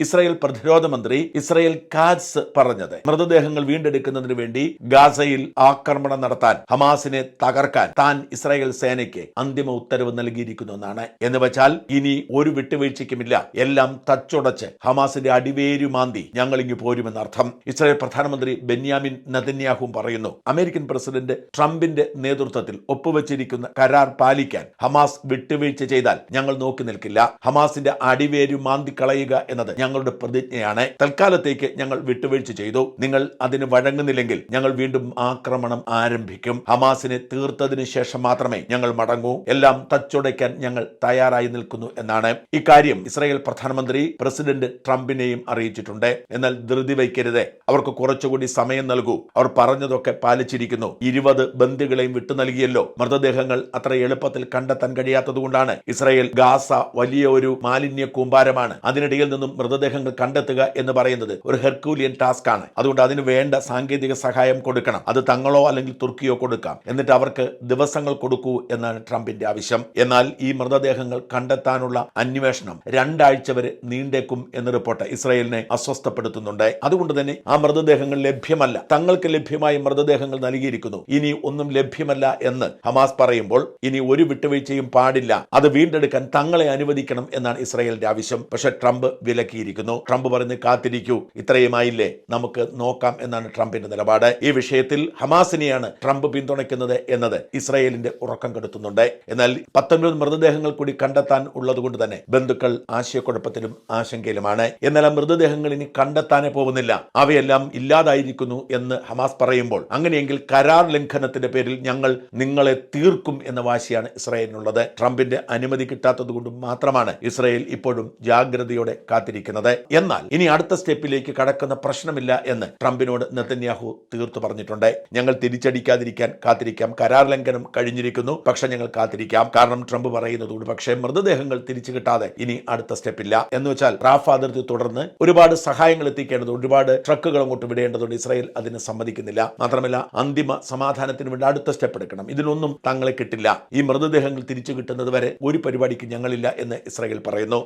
Israel പ്രതിരോധ മന്ത്രി Israel Katz പറഞ്ഞത്. മൃതദേഹങ്ങൾ വീണ്ടെടുക്കുന്നതിന് വേണ്ടി ഗാസയിൽ ആക്രമണം നടത്താൻ ഹമാസിനെ തകർക്കാൻ താൻ ഇസ്രായേൽ സേനയ്ക്ക് അന്തിമ ഉത്തരവ് നൽകിയിരിക്കുന്നു എന്നാണ്. എന്ന് വെച്ചാൽ ഇനി ഒരു വിട്ടുവീഴ്ചയ്ക്കുമില്ല. എല്ലാം തച്ചുടച്ച് ഹമാസിന്റെ അടിവേരു മാന്തി ഞങ്ങൾ ഇങ്ങ് പോരുമെന്നർത്ഥം. ഇസ്രായേൽ പ്രധാനമന്ത്രി ബെന്യാമിൻ നദന്യാഹും പറയുന്നു അമേരിക്കൻ പ്രസിഡന്റ് ട്രംപിന്റെ നേതൃത്വത്തിൽ ഒപ്പുവെച്ചിരിക്കുന്ന കരാർ പാലിക്കാൻ ഹമാസ് വിട്ടുവീഴ്ച ചെയ്താൽ ഞങ്ങൾ നോക്കി നിൽക്കില്ല. ഹമാസിന്റെ അടിവേരു മാന്തി കളയുക എന്നത് ഞങ്ങളുടെ പ്രതിജ്ഞയാണ്. തൽക്കാലത്തേക്ക് ഞങ്ങൾ വിട്ടുവീഴ്ച ചെയ്തു. നിങ്ങൾ അതിന് വഴങ്ങുന്നില്ലെങ്കിൽ ഞങ്ങൾ വീണ്ടും ആക്രമണം ആരംഭിക്കും. ഹമാസിനെ തീർത്തതിന് ശേഷം മാത്രമേ ഞങ്ങൾ മടങ്ങൂ. എല്ലാം തച്ചുടയ്ക്കാൻ ഞങ്ങൾ തയ്യാറായി നിൽക്കുന്നു എന്നാണ്. ഇക്കാര്യം ഇസ്രായേൽ പ്രധാനമന്ത്രി പ്രസിഡന്റ് ട്രംപിനെയും അറിയിച്ചിട്ടുണ്ട്. എന്നാൽ ധൃതി വയ്ക്കരുത്. അവർക്ക് കുറച്ചുകൂടി സമയം നൽകൂ. അവർ പറഞ്ഞതൊക്കെ പാലിച്ചിരിക്കുന്നു. ഇരുപത് ബന്ദികളെയും വിട്ടു നൽകിയല്ലോ. മൃതദേഹങ്ങൾ അത്ര എളുപ്പത്തിൽ കണ്ടെത്താൻ കഴിയാത്തതുകൊണ്ടാണ് ഇസ്രായേൽ ഗാസ വലിയ ഒരു മാലിന്യ കൂമ്പാരമാണ്. അതിനിടയിൽ നിന്നും മൃതദേഹങ്ങൾ കണ്ടെത്തുക എന്ന് പറയുന്നത് ഒരു ഹെർക്കൂലിയൻ ടാസ്ക് ആണ്. അതുകൊണ്ട് അതിന് വേണ്ട സാങ്കേതിക സഹായം കൊടുക്കണം. അത് തങ്ങളോ അല്ലെങ്കിൽ തുർക്കിയോ കൊടുക്കാം. എന്നിട്ട് അവർക്ക് ദിവസങ്ങൾ കൊടുക്കൂ എന്നാണ് ട്രംപിന്റെ ആവശ്യം. എന്നാൽ ഈ മൃതദേഹങ്ങൾ കണ്ടെത്താനുള്ള അന്വേഷണം രണ്ടാഴ്ച വരെ നീണ്ടേക്കും എന്ന റിപ്പോർട്ട് ഇസ്രായേലിനെ അസ്വസ്ഥപ്പെടുത്തുന്നുണ്ട്. അതുകൊണ്ട് തന്നെ ആ മൃതദേഹങ്ങൾ ലഭ്യമല്ല. തങ്ങൾക്ക് ലഭ്യമായ മൃതദേഹങ്ങൾ നൽകിയിരിക്കുന്നു. ഇനി ഒന്നും ലഭ്യമല്ല എന്ന് ഹമാസ് പറയുമ്പോൾ ഇനി ഒരു വിട്ടുവീഴ്ചയും പാടില്ല. അത് വീണ്ടെടുക്കാൻ തങ്ങളെ അനുവദിക്കണം എന്നാണ് ഇസ്രായേലിന്റെ ആവശ്യം. പക്ഷേ ട്രംപ് വിലക്കിയിരിക്കുന്നു ട്രംപ് പറഞ്ഞ് കാത്തിരിക്കൂ. ഇത്രയുമായില്ലേ? നമുക്ക് നോക്കാം എന്നാണ് ട്രംപിന്റെ നിലപാട്. ഈ വിഷയത്തിൽ ഹമാസിനെയാണ് ട്രംപ് പിന്തുണയ്ക്കുന്നത് എന്നത് ഇസ്രായേലിന്റെ ഉറക്കം കെടുത്തുന്നുണ്ട്. എന്നാൽ പത്തൊൻപത് മൃതദേഹങ്ങൾ കൂടി കണ്ടെത്താൻ ഉള്ളതുകൊണ്ട് തന്നെ ബന്ധുക്കൾ ആശയക്കുഴപ്പത്തിലും ആശങ്കയിലുമാണ്. എന്നാൽ ആ മൃതദേഹങ്ങൾ ഇനി കണ്ടെത്താനേ പോകുന്നില്ല. അവയെല്ലാം ഇല്ലാതായിരിക്കുന്നു എന്ന് ഹമാസ് പറയുമ്പോൾ അങ്ങനെയെങ്കിൽ കരാർ ലംഘനത്തിന്റെ പേരിൽ ഞങ്ങൾ നിങ്ങളെ തീർക്കും എന്ന വാശിയാണ് ഇസ്രായേലിനുള്ളത്. ട്രംപിന്റെ അനുമതി കിട്ടാത്തത് കൊണ്ട് മാത്രമാണ് ഇസ്രായേൽ ഇപ്പോഴും ജാഗ്രതയോടെ കാത്തിരിക്കുന്നത്. എന്നാൽ ഇനി അടുത്ത സ്റ്റെപ്പിലേക്ക് കടക്കുന്ന പ്രശ്നമില്ല എന്ന് ട്രംപിനോട് നെതന്യാഹു തീർത്തു പറഞ്ഞിട്ടുണ്ട്. ഞങ്ങൾ തിരിച്ചടിക്കാതിരിക്കാൻ കാത്തിരിക്കാം. കരാർ ലംഘനം കഴിഞ്ഞിരിക്കുന്നു. പക്ഷെ ഞങ്ങൾ കാത്തിരിക്കാം. കാരണം ട്രംപ് പറയുന്നതുകൊണ്ട് പക്ഷേ മൃതദേഹങ്ങൾ തിരിച്ചു കിട്ടാതെ ഇനി അടുത്ത സ്റ്റെപ്പില്ല. എന്ന് വെച്ചാൽ റാഫ് അതിർത്തി തുടർന്ന് ഒരുപാട് സഹായങ്ങൾ എത്തിക്കേണ്ടത് ഒരുപാട് ട്രക്കുകൾ അങ്ങോട്ട് വിടേണ്ടതുണ്ട്. ഇസ്രായേൽ അതിന് സമ്മതിക്കുന്നില്ല. മാത്രമല്ല അന്തിമ സമാധാനത്തിന് വേണ്ടി അടുത്ത സ്റ്റെപ്പ് എടുക്കണം. ഇതിനൊന്നും തങ്ങളെ കിട്ടില്ല. ഈ മൃതദേഹങ്ങൾ തിരിച്ചു കിട്ടുന്നത് വരെ ഒരു പരിപാടിക്ക് ഞങ്ങളില്ല എന്ന് ഇസ്രായേൽ പറയുന്നു.